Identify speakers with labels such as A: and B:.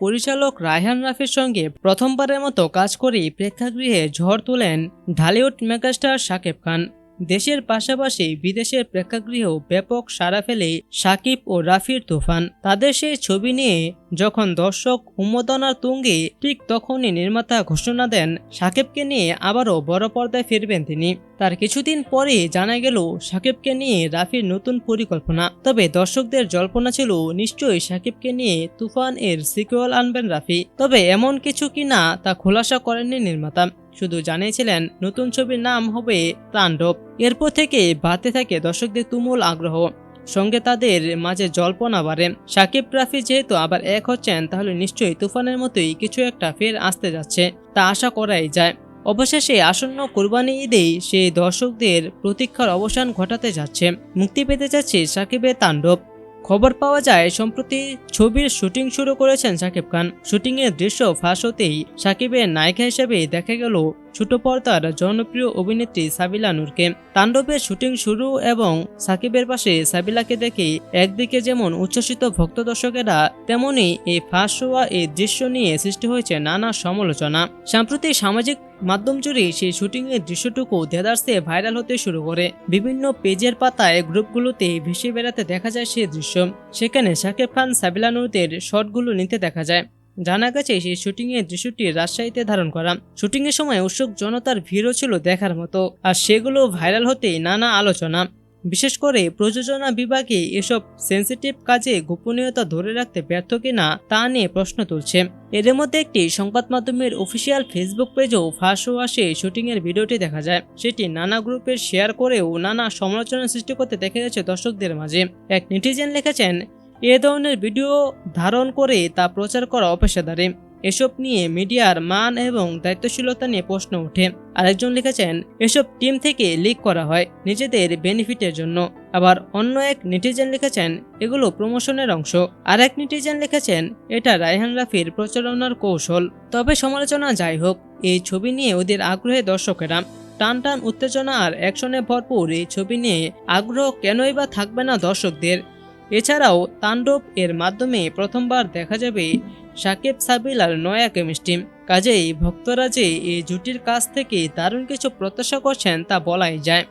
A: পরিচালক রায়হান রাফির সঙ্গে প্রথমবারের মতো কাজ করে প্রেক্ষাগৃহে ঝড় তোলেন ঢালিউড মেগাস্টার শাকিব খান। দেশের পাশাপাশি বিদেশের প্রেক্ষাগৃহেও ব্যাপক সাড়া ফেলে সাকিব ও রাফির তুফান। তাদের সেই ছবি নিয়ে যখন দর্শক উন্মোদনার তুঙ্গে ঠিক তখনই নির্মাতা ঘোষণা দেন সাকিবকে নিয়ে আবারও বড় পর্দায় ফিরবেন তিনি। তার কিছুদিন পরে জানা গেল, সাকিবকে নিয়ে রাফির নতুন পরিকল্পনা। তবে দর্শকদের জল্পনা ছিল, নিশ্চয়ই সাকিবকে নিয়ে তুফান এর সিকুয়াল আনবেন রাফি। তবে এমন কিছু কিনা তা খোলাসা করেননি নির্মাতা। শুধু জানিয়েছিলেন, নতুন ছবির নাম হবে তাণ্ডব। এরপর থেকে বাড়তে থাকে দর্শকদের তুমুল আগ্রহ। সঙ্গে তাদের মাঝে জল্পনা বাড়ে। সাকিব, রাফি যেহেতু আবার এক হচ্ছেন, তাহলে নিশ্চয়ই তুফানের মতোই কিছু একটা ফের আসতে যাচ্ছে। তা আশা করাই যায়। অবশেষে আসন্ন কোরবানি ঈদেই সেই দর্শকদের প্রতীক্ষার অবসান ঘটাতে যাচ্ছে। মুক্তি পেতে যাচ্ছে সাকিবের তাণ্ডব। খবর পাওয়া যায়, সম্প্রতি ছবির শুটিং শুরু করেছেন সাকিব খান। শুটিংয়ের দৃশ্য ফাঁস হতেই সাকিবের নায়িকা হিসেবে দেখা গেল ছোট পর্দার জনপ্রিয় অভিনেত্রী সাবিলা নূরকে। তাণ্ডবের শুটিং শুরু এবং সাকিবের পাশে সাবিলাকে দেখে একদিকে যেমন উচ্ছ্বসিত ভক্ত দর্শকেরা তেমনই এই ফাঁস হওয়া এই দৃশ্য নিয়ে সৃষ্টি হয়েছে নানা সমালোচনা। সাম্প্রতিক সামাজিক মাধ্যম জুড়ে সেই শুটিংয়ের দৃশ্যটুকু দেদার্সে ভাইরাল হতে শুরু করে। বিভিন্ন পেজের পাতায় গ্রুপগুলোতে ভেসে বেড়াতে দেখা যায় সেই দৃশ্য। সেখানে শাকিব খান সাবিলানুরদের শটগুলো নিতে দেখা যায়। জানা গেছে সেই শুটিংয়ের দৃশ্যটি রাজশাহীতে ধারণ করা। শুটিংয়ের সময় উৎসুক জনতার ভিড়ও ছিল দেখার মতো। আর সেগুলো ভাইরাল হতে নানা আলোচনা। বিশেষ করে প্রযোজনা বিভাগে এসব সেন্সিটিভ কাজে গোপনীয়তা ধরে রাখতে ব্যর্থ কিনা তা নিয়ে প্রশ্ন তুলছে। এর মধ্যে একটি সংবাদ মাধ্যমের অফিসিয়াল ফেসবুক পেজেও ফাঁস হওয়া সেই শুটিংয়ের ভিডিওটি দেখা যায়। সেটি নানা গ্রুপের শেয়ার করেও নানা সমালোচনা সৃষ্টি করতে দেখা গেছে দর্শকদের মাঝে। এক নেটিজেন লিখেছেন, এ ধরনের ভিডিও ধারণ করে তা প্রচার করা অপেশাদারে। এসব নিয়ে মিডিয়ার মান এবং দায়িত্বশীলতা নিয়ে প্রশ্ন ওঠে। আরেকজন লিখেছেন, এসব টিম থেকে লিক করা হয় নিজেদের বেনিফিটের জন্য। আবার অন্য এক নেটিজেন লিখেছেন, এগুলো প্রমোশনের অংশ। আর এক নেটিজেন লিখেছেন, এটা রায়হান রাফির প্রচারণার কৌশল। তবে সমালোচনা যাই হোক, এই ছবি নিয়ে ওদের আগ্রহে দর্শকেরা টান টান উত্তেজনা আর অ্যাকশনে ভরপুর এই ছবি নিয়ে আগ্রহ কেনই বা থাকবে না দর্শকদের। এছাড়াও তাণ্ডব এর মাধ্যমে প্রথমবার দেখা যাবে সাকিব, সাবিল আর নয়া কেমিস্ট্রি কাজেই ভক্তরা যে এই জুটির কাছ থেকে দারুণ কিছু প্রত্যাশা করছেন তা বলাই যায়।